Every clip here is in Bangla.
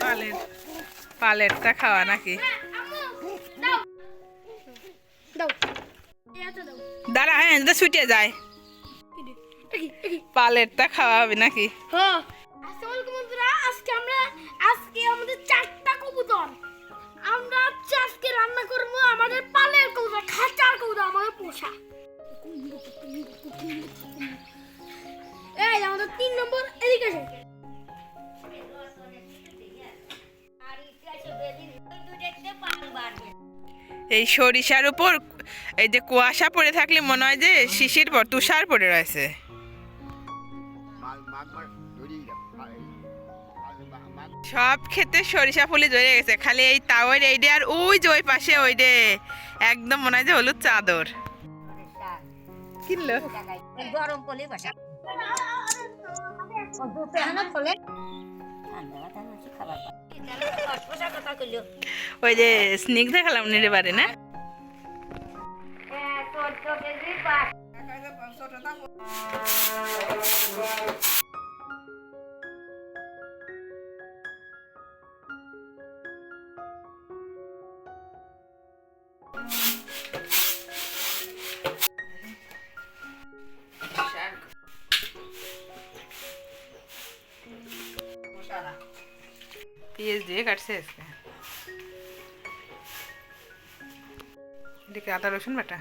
পালের পালেরটা খাওয়া নাকি? দাঁড়া হ্যাঁ ছুটে যায়। পালেরটা খাওয়া হবে নাকি? হ্যাঁ। আজকে আমরা আজকে আমাদের চারটা কবুতর। আমরা আজকে রান্না করব আমাদের পালের কবুতর, খাঁচার কবুতর, আমাদের এই আমাদের তিন নম্বর, এদিকে এসে এই সরিষার উপর, এই যে কুয়াশা পড়ে থাকলে মনে হয় যে শিশির পর, তুষার পড়ে রয়েছে। সব ক্ষেতে সরিষা ফুলি ধরে গেছে, খালি এই তাওয়ের এই ডে আর ওই যে ওই পাশে ওই ডে একদম মনে হয় যে হলুদ চাদর। কিনলো? গরম ওই যে স্নিগ্ধ দেখালাম নিরে বারে না? চোদ্দ কেজি পাঁচ। পেঁয়াজ দিয়ে কাটছে আজকে। এদিকে আদা রসুন বাটা?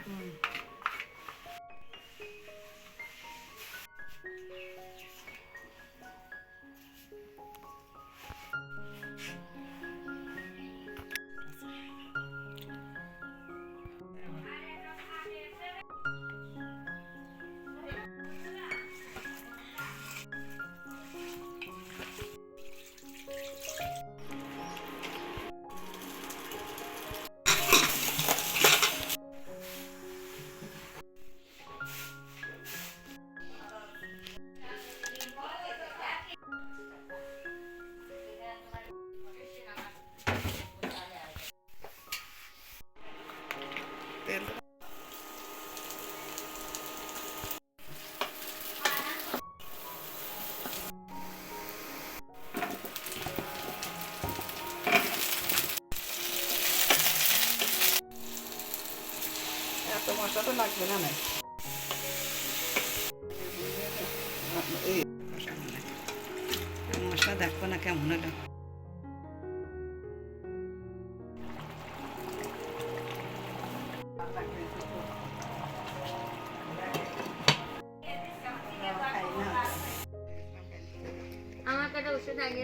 লাগবে না মশলা দেখব না কেমন হলো আমার কাছে ওষুধ আগে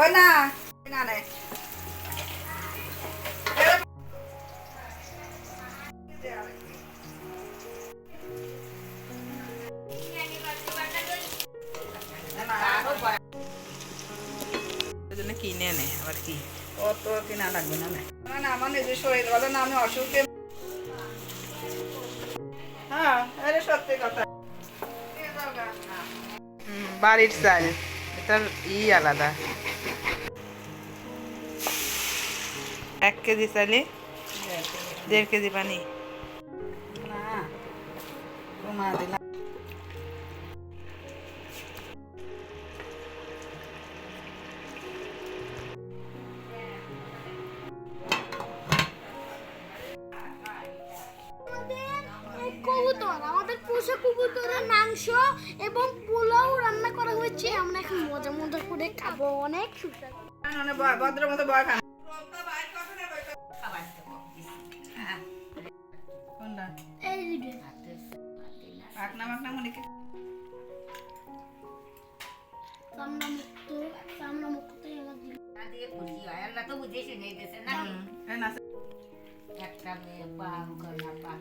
ওই না? না নাই কিনে আনে আবার কি? অত কিনা লাগবে না না। না না আমার নিজের শরীর বলে না আমি অসুখে হ্যাঁ আরে সত্যি কথা। বাড়ির চাল। এটার ই আলাদা। এক কেজি চালে দেড় কেজি পানি। কবুতর আমাদের পোষা কবুতরের মাংস এবং পোলাও রান্না করা হয়েছে। আমরা এখন মজা মজা করে খাব অনেক সুস্বাদু। মানে বয় ভদ্র মতো বয় খান কামনা মুক্ত কামনা মুক্তই আমার জীবন না দিয়ে খুশি হয় আল্লাহ তো বুঝে শুনে গেছে নাকি একটা মেয়ে পা করে না পা